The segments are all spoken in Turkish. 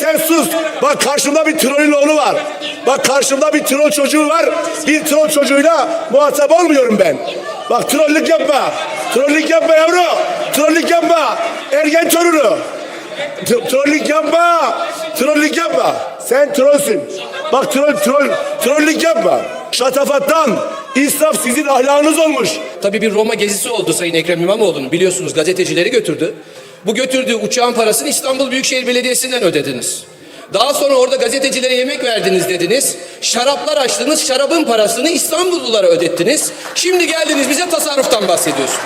Sen sus. Bak karşımda bir trollün oğlu var. Bak karşımda bir troll çocuğu var. Bir troll çocuğuyla muhatap olmuyorum ben. Bak trollük yapma. Trollük yapma yavru. Trollük yapma. Ergen torunu. Trollük yapma. Trollük yapma. Sen trollsün. Bak troll troll trollük yapma. Şatafattan israf sizin ahlakınız olmuş. Tabii bir Roma gezisi oldu Sayın Ekrem İmamoğlu'nun biliyorsunuz gazetecileri götürdü. Bu götürdüğü uçağın parasını İstanbul Büyükşehir Belediyesi'nden ödediniz. Daha sonra orada gazetecilere yemek verdiniz dediniz. Şaraplar açtınız, şarabın parasını İstanbullulara ödettiniz. Şimdi geldiniz bize tasarruftan bahsediyorsunuz.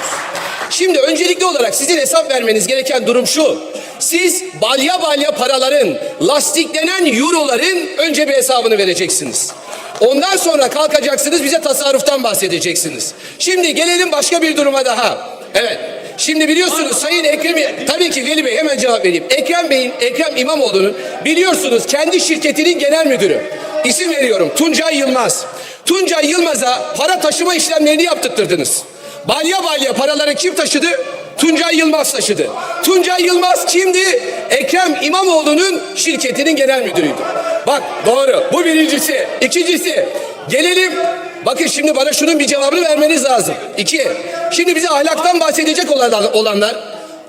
Şimdi öncelikli olarak sizin hesap vermeniz gereken durum şu. Siz balya balya paraların, lastiklenen euroların önce bir hesabını vereceksiniz. Ondan sonra kalkacaksınız bize tasarruftan bahsedeceksiniz. Şimdi gelelim başka bir duruma daha. Evet. Şimdi biliyorsunuz Sayın Ekrem tabii ki Veli Bey hemen cevap vereyim. Ekrem Bey'in Ekrem İmamoğlu'nun biliyorsunuz kendi şirketinin genel müdürü. İsim veriyorum Tuncay Yılmaz. Tuncay Yılmaz'a para taşıma işlemlerini yaptırttırdınız. Balya balya paraları kim taşıdı? Tuncay Yılmaz taşıdı. Tuncay Yılmaz kimdi? Ekrem İmamoğlu'nun şirketinin genel müdürüydü. Bak doğru. Bu birincisi. İkincisi. Gelelim. Bakın şimdi bana şunun bir cevabını vermeniz lazım. İki. Şimdi bize ahlaktan bahsedecek olanlar,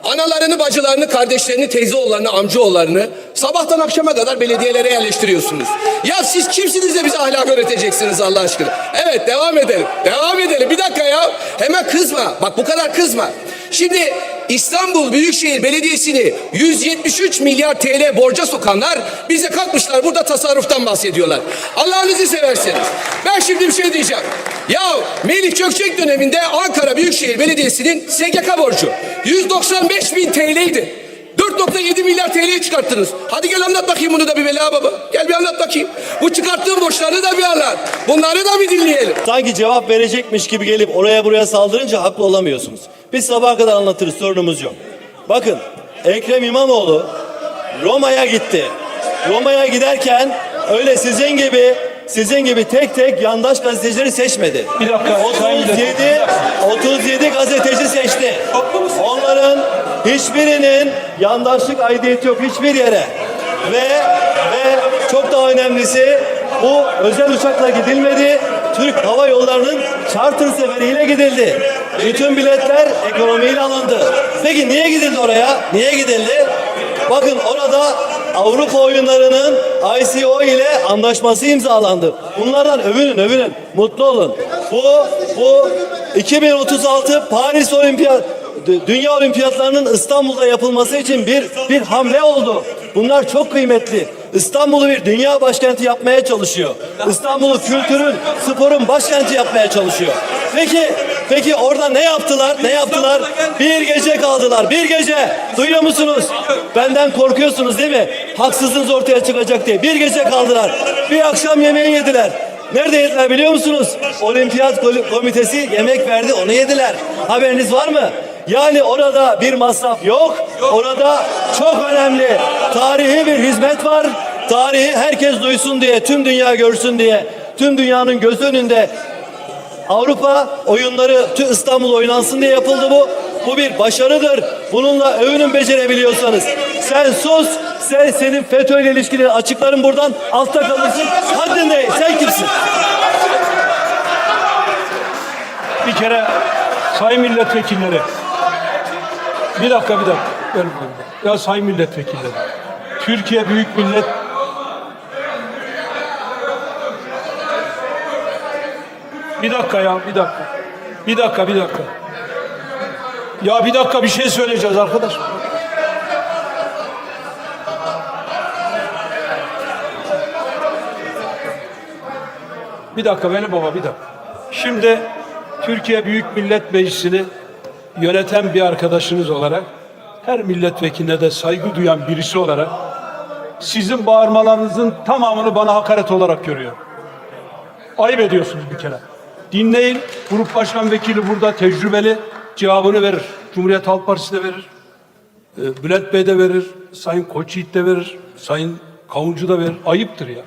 analarını, bacılarını, kardeşlerini, teyzeoğullarını, amcaoğullarını sabahtan akşama kadar belediyelere yerleştiriyorsunuz. Ya siz kimsiniz de bize ahlak öğreteceksiniz Allah aşkına? Evet devam edelim. Devam edelim. Bir dakika ya. Hemen kızma. Bak bu kadar kızma. Şimdi İstanbul Büyükşehir Belediyesi'ni 173 milyar TL borca sokanlar bize kalkmışlar burada tasarruftan bahsediyorlar. Allah'ınızı severseniz. Ben şimdi bir şey diyeceğim. Ya Melih Gökçek döneminde Ankara Büyükşehir Belediyesi'nin SGK borcu 195 bin TL'ydi. 4.7 milyar TL'yi çıkarttınız. Hadi gel anlat bakayım bunu da bir Vela baba. Gel bir anlat bakayım. Bu çıkarttığın borçları da bir anlat. Bunları da bir dinleyelim. Sanki cevap verecekmiş gibi gelip oraya buraya saldırınca haklı olamıyorsunuz. Biz sabaha kadar anlatırız sorunumuz yok. Bakın Ekrem İmamoğlu Roma'ya gitti. Roma'ya giderken öyle sizin gibi sizin gibi tek tek yandaş gazetecileri seçmedi. Bir dakika, Sayın 37 37 gazeteci seçti. Onların hiçbirinin yandaşlık aidiyeti yok hiçbir yere. Ve ve çok daha önemlisi bu özel uçakla gidilmedi. Türk Hava Yolları'nın charter seferiyle gidildi. Bütün biletler ekonomiyle alındı. Peki niye gidildi oraya? Niye gidildi? Bakın orada Avrupa oyunlarının ICO ile anlaşması imzalandı. Bunlardan övünün övünün. Mutlu olun. Bu bu 2036 Paris Olimpiyat Dü- Dünya Olimpiyatlarının İstanbul'da yapılması için bir bir hamle oldu. Bunlar çok kıymetli. İstanbul'u bir dünya başkenti yapmaya çalışıyor. İstanbul'u kültürün, sporun başkenti yapmaya çalışıyor. Peki, peki orada ne yaptılar? Ne yaptılar? Bir gece kaldılar. Bir gece. Duyuyor musunuz? Benden korkuyorsunuz değil mi? Haksızlığınız ortaya çıkacak diye. Bir gece kaldılar. Bir akşam yemeği yediler. Nerede yediler biliyor musunuz? Olimpiyat Komitesi yemek verdi onu yediler. Haberiniz var mı? Yani orada bir masraf yok. Orada çok önemli tarihi bir hizmet var. Tarihi herkes duysun diye, tüm dünya görsün diye, tüm dünyanın göz önünde Avrupa oyunları tüm İstanbul oynansın diye yapıldı bu. Bu bir başarıdır. Bununla övünün becerebiliyorsanız. Sen sus. Sen senin FETÖ ile ilişkili açıkların buradan altta kalırsın. Haddin değil. Sen kimsin? Bir kere sayın milletvekilleri. Bir dakika bir dakika. Ya sayın milletvekilleri. Türkiye Büyük Millet Bir dakika ya bir dakika. Bir dakika bir dakika. Ya bir dakika bir şey söyleyeceğiz arkadaş. Bir dakika beni baba bir dakika. Şimdi Türkiye Büyük Millet Meclisi'ni yöneten bir arkadaşınız olarak her milletvekiline de saygı duyan birisi olarak sizin bağırmalarınızın tamamını bana hakaret olarak görüyorum. Ayıp ediyorsunuz bir kere. Dinleyin. Grup Başkan Vekili burada tecrübeli cevabını verir. Cumhuriyet Halk Partisi de verir. Ee, Bülent Bey de verir. Sayın Koçyiğit de verir. Sayın Kavuncu da verir. Ayıptır ya.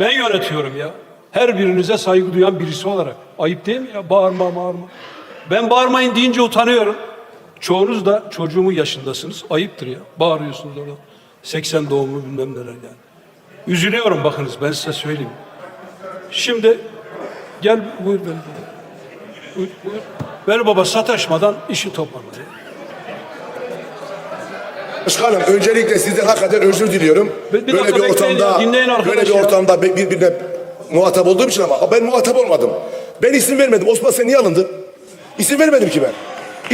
Ben yönetiyorum ya. Her birinize saygı duyan birisi olarak. Ayıp değil mi ya? Bağırma bağırma. Ben bağırmayın deyince utanıyorum. Çoğunuz da çocuğumun yaşındasınız. Ayıptır ya. Bağırıyorsunuz orada. 80 doğumlu bilmem neler yani. Üzülüyorum bakınız ben size söyleyeyim. Şimdi gel buyur beni. Buyur, buyur. Beni baba sataşmadan işi toparla. Başkanım öncelikle sizden hakikaten özür diliyorum. Bir- bir böyle bir ortamda ya, böyle bir ortamda bir- birbirine muhatap olduğum için ama ben muhatap olmadım. Ben isim vermedim. Osman sen niye alındın? İsim vermedim ki ben.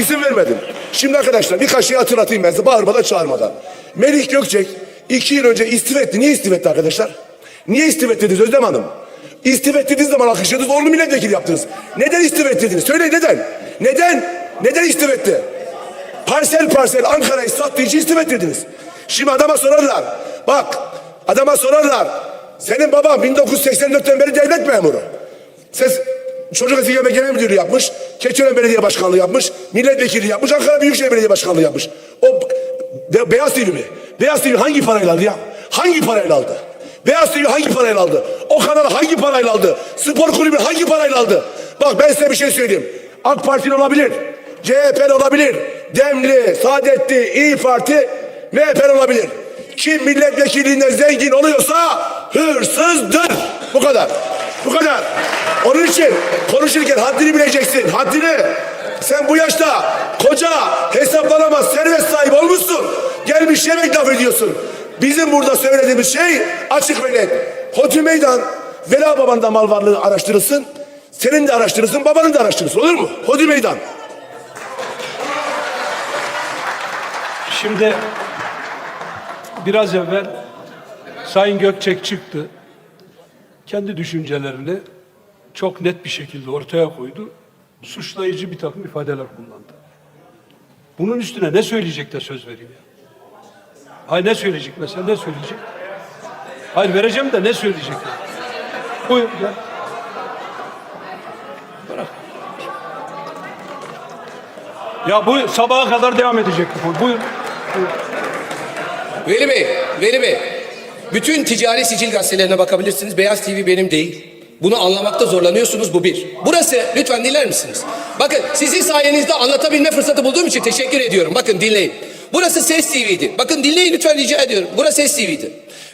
İsim vermedim. Şimdi arkadaşlar birkaç şey hatırlatayım ben size bağırmadan çağırmadan. Melih Gökçek iki yıl önce istifa etti. Niye istifa etti arkadaşlar? Niye istifa ettiniz Özlem Hanım? İstifa ettiğiniz zaman alkışladınız, oğlunu milletvekili yaptınız. Neden istifa ettiniz? Söyleyin neden? Neden? Neden istifa etti? Parsel parsel Ankara'yı sattığı için istifa ettirdiniz. Şimdi adama sorarlar. Bak adama sorarlar. Senin baban 1984'ten beri devlet memuru. Ses Çocuk Esirgeme Genel Müdürlüğü yapmış. Keçiören Belediye Başkanlığı yapmış. Milletvekili yapmış. Ankara Büyükşehir Belediye Başkanlığı yapmış. O Be- Beyaz TV mi? Beyaz TV hangi parayla aldı ya? Hangi parayla aldı? Beyaz TV hangi parayla aldı? O kanal hangi parayla aldı? Spor kulübü hangi parayla aldı? Bak ben size bir şey söyleyeyim. AK Partili olabilir. CHP olabilir. Demli, Saadetli, İyi Parti, MHP olabilir. Kim milletvekilliğinden zengin oluyorsa hırsızdır. Bu kadar. Bu kadar. Onun için konuşurken haddini bileceksin. Haddini. Sen bu yaşta koca hesaplanamaz servet sahibi olmuşsun. Gelmiş yemek laf ediyorsun. Bizim burada söylediğimiz şey açık ve net. Hoti Meydan, Vela babandan mal varlığı araştırılsın. Senin de araştırılsın, babanın da araştırılsın. Olur mu? Hodi Meydan. Şimdi biraz evvel Sayın Gökçek çıktı. Kendi düşüncelerini çok net bir şekilde ortaya koydu. Suçlayıcı bir takım ifadeler kullandı. Bunun üstüne ne söyleyecek de söz vereyim ya? Hayır ne söyleyecek mesela ne söyleyecek? Hayır vereceğim de ne söyleyecek? Buyur gel. Bırak. Ya bu sabaha kadar devam edecek bu. Buyur. Veli Bey, Veli Bey. Bütün ticari sicil gazetelerine bakabilirsiniz. Beyaz TV benim değil. Bunu anlamakta zorlanıyorsunuz bu bir. Burası lütfen dinler misiniz? Bakın sizin sayenizde anlatabilme fırsatı bulduğum için teşekkür ediyorum. Bakın dinleyin. Burası Ses TV'di. Bakın dinleyin lütfen rica ediyorum. Burası Ses TV'di.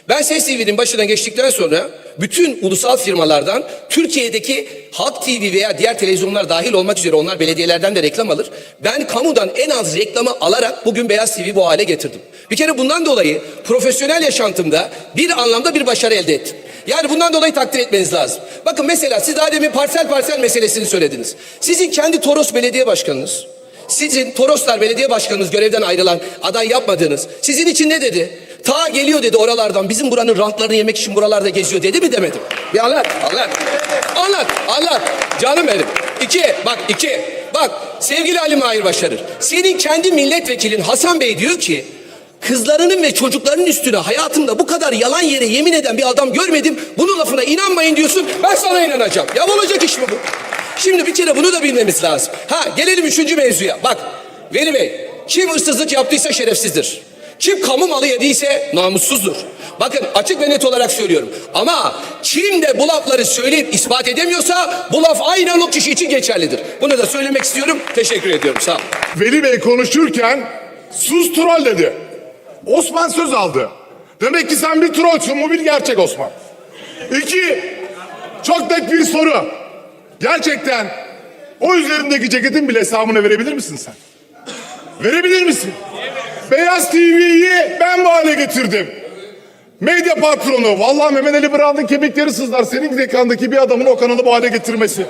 Ben Ses TV'nin başına geçtikten sonra bütün ulusal firmalardan Türkiye'deki Halk TV veya diğer televizyonlar dahil olmak üzere onlar belediyelerden de reklam alır. Ben kamudan en az reklamı alarak bugün Beyaz TV bu hale getirdim. Bir kere bundan dolayı profesyonel yaşantımda bir anlamda bir başarı elde ettim. Yani bundan dolayı takdir etmeniz lazım. Bakın mesela siz daha demin parsel parsel meselesini söylediniz. Sizin kendi Toros Belediye Başkanınız, sizin Toroslar Belediye Başkanınız görevden ayrılan aday yapmadığınız sizin için ne dedi? Ta geliyor dedi oralardan bizim buranın rantlarını yemek için buralarda geziyor dedi mi demedi mi? Bir anlat, anlat. Anlat, anlat. Canım benim. İki, bak iki. Bak sevgili Ali Mahir Başarır. Senin kendi milletvekilin Hasan Bey diyor ki kızlarının ve çocuklarının üstüne hayatımda bu kadar yalan yere yemin eden bir adam görmedim. Bunun lafına inanmayın diyorsun. Ben sana inanacağım. Ya olacak iş mi bu? Şimdi bir kere bunu da bilmemiz lazım. Ha gelelim üçüncü mevzuya. Bak Veli Bey kim hırsızlık yaptıysa şerefsizdir. Kim kamu malı yediyse namussuzdur. Bakın açık ve net olarak söylüyorum. Ama kim de bu lafları söyleyip ispat edemiyorsa bu laf aynen o kişi için geçerlidir. Bunu da söylemek istiyorum. Teşekkür ediyorum. Sağ olun. Veli Bey konuşurken sus troll dedi. Osman söz aldı. Demek ki sen bir trollsün bu bir gerçek Osman. İki, çok tek bir soru. Gerçekten o üzerindeki ceketin bile hesabını verebilir misin sen? Verebilir misin? Beyaz TV'yi ben bu hale getirdim. Medya patronu. Vallahi Mehmet Ali Brand'ın kemikleri sızlar. Senin zekandaki bir adamın o kanalı bu hale getirmesi.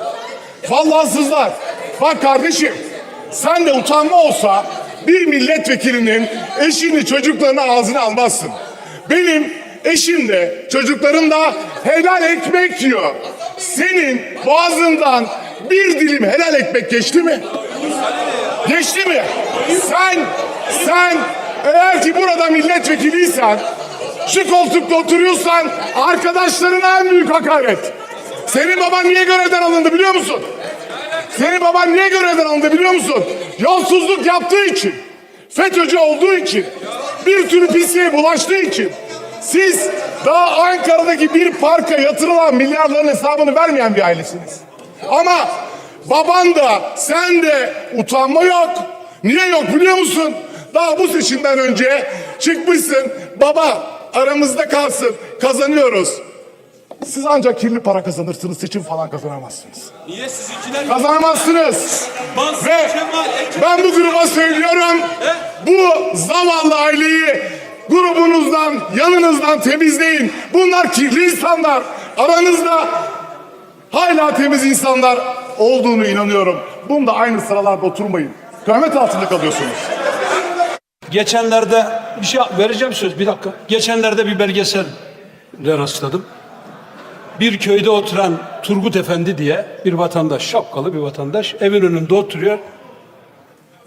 Vallahi sızlar. Bak kardeşim sen de utanma olsa bir milletvekilinin eşini çocuklarını ağzına almazsın. Benim eşim de çocuklarım da helal ekmek yiyor. Senin boğazından bir dilim helal ekmek geçti mi? Geçti mi? Sen, sen eğer ki burada milletvekiliysen, şu koltukta oturuyorsan arkadaşlarına en büyük hakaret. Senin baban niye görevden alındı biliyor musun? Senin baban niye görevden alındı biliyor musun? Yolsuzluk yaptığı için, FETÖ'cü olduğu için, bir türlü pisliğe bulaştığı için. Siz daha Ankara'daki bir parka yatırılan milyarların hesabını vermeyen bir ailesiniz. Ama baban da sen de utanma yok. Niye yok biliyor musun? Daha bu seçimden önce çıkmışsın baba aramızda kalsın. Kazanıyoruz. Siz ancak kirli para kazanırsınız, seçim falan kazanamazsınız. Niye sizinkiler Kazanamazsınız. Mansur Ve Kemal, ben bu gruba söylüyorum. Bu zavallı aileyi grubunuzdan, yanınızdan temizleyin. Bunlar kirli insanlar. Aranızda hala temiz insanlar olduğunu inanıyorum. Bunda aynı sıralarda oturmayın. Kıyamet altında kalıyorsunuz. Geçenlerde bir şey vereceğim söz bir dakika. Geçenlerde bir belgeselle rastladım. Bir köyde oturan Turgut Efendi diye bir vatandaş, şapkalı bir vatandaş evin önünde oturuyor.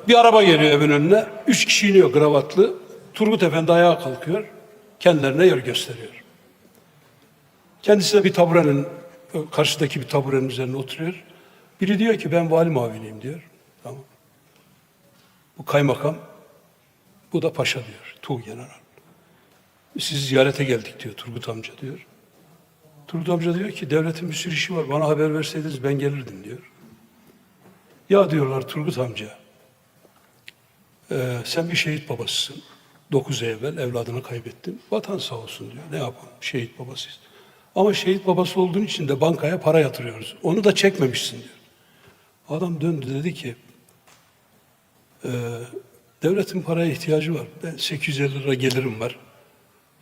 Bir araba geliyor evin önüne. Üç kişi iniyor kravatlı. Turgut Efendi ayağa kalkıyor. Kendilerine yer gösteriyor. Kendisi de bir taburenin, karşıdaki bir taburenin üzerine oturuyor. Biri diyor ki ben vali muaviniyim diyor. Tamam. Bu kaymakam, bu da paşa diyor, Tuğ General. Sizi ziyarete geldik diyor Turgut amca diyor. Turgut amca diyor ki devletin bir sürü işi var, bana haber verseydiniz ben gelirdim diyor. Ya diyorlar Turgut amca, eee, sen bir şehit babasısın. Dokuz ay evvel evladını kaybettin. Vatan sağ olsun diyor. Ne yapalım? Şehit babasıyız. Ama şehit babası olduğun için de bankaya para yatırıyoruz. Onu da çekmemişsin diyor. Adam döndü dedi ki ee, devletin paraya ihtiyacı var. Ben 850 lira gelirim var.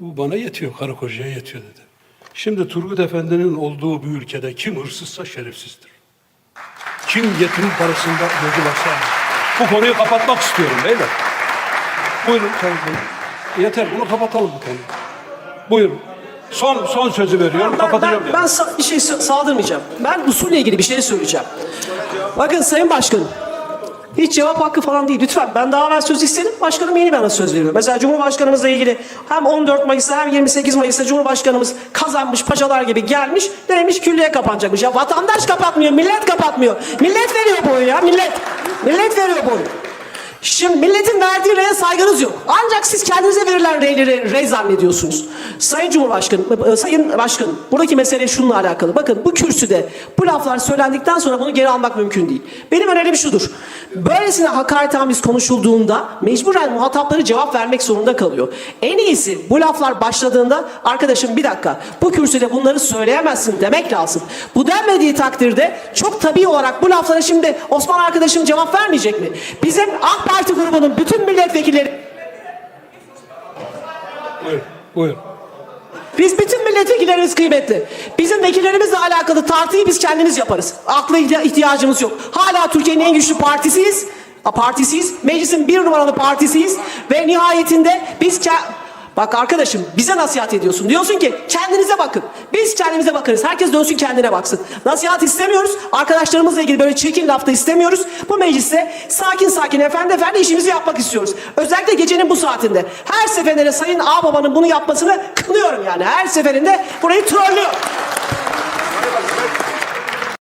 Bu bana yetiyor, karı kocaya yetiyor dedi. Şimdi Turgut Efendi'nin olduğu bir ülkede kim hırsızsa şerefsizdir. Kim yetim parasında gözü varsa. Bu konuyu kapatmak istiyorum beyler. Buyurun. Yeter bunu kapatalım bu konuyu. Buyurun. Son son sözü veriyorum. Ben, kapatacağım. ben, ben sa- bir şey sa- saldırmayacağım. Ben usulle ilgili bir şey söyleyeceğim. Bakın Sayın Başkanım. Hiç cevap hakkı falan değil. Lütfen ben daha evvel söz istedim. Başkanım yeni bana söz veriyor. Mesela Cumhurbaşkanımızla ilgili hem 14 Mayıs'ta hem 28 Mayıs'ta Cumhurbaşkanımız kazanmış paşalar gibi gelmiş. Demiş küllüğe kapanacakmış. Ya vatandaş kapatmıyor, millet kapatmıyor. Millet veriyor bu oyu ya, millet. Millet veriyor bu oyu. Şimdi milletin verdiği reye saygınız yok. Ancak siz kendinize verilen reyleri rey zannediyorsunuz. Sayın Cumhurbaşkanım, e, Sayın Başkanım, buradaki mesele şununla alakalı. Bakın bu kürsüde bu laflar söylendikten sonra bunu geri almak mümkün değil. Benim önerim şudur. Böylesine hakaretamiz konuşulduğunda mecburen muhatapları cevap vermek zorunda kalıyor. En iyisi bu laflar başladığında arkadaşım bir dakika bu kürsüde bunları söyleyemezsin demek lazım. Bu denmediği takdirde çok tabii olarak bu laflara şimdi Osman arkadaşım cevap vermeyecek mi? Bizim AK Parti grubunun bütün milletvekilleri Buyurun. Buyurun. biz bütün milletvekillerimiz kıymetli. Bizim vekillerimizle alakalı tartıyı biz kendimiz yaparız. Akla ihtiya- ihtiyacımız yok. Hala Türkiye'nin en güçlü partisiyiz. Partisiyiz. Meclisin bir numaralı partisiyiz. Ve nihayetinde biz Bak arkadaşım bize nasihat ediyorsun. Diyorsun ki kendinize bakın. Biz kendimize bakarız. Herkes dönsün kendine baksın. Nasihat istemiyoruz. Arkadaşlarımızla ilgili böyle çirkin lafta istemiyoruz. Bu mecliste sakin sakin efendi efendi işimizi yapmak istiyoruz. Özellikle gecenin bu saatinde. Her seferinde de Sayın Ağbaba'nın bunu yapmasını kınıyorum yani. Her seferinde burayı trollüyor.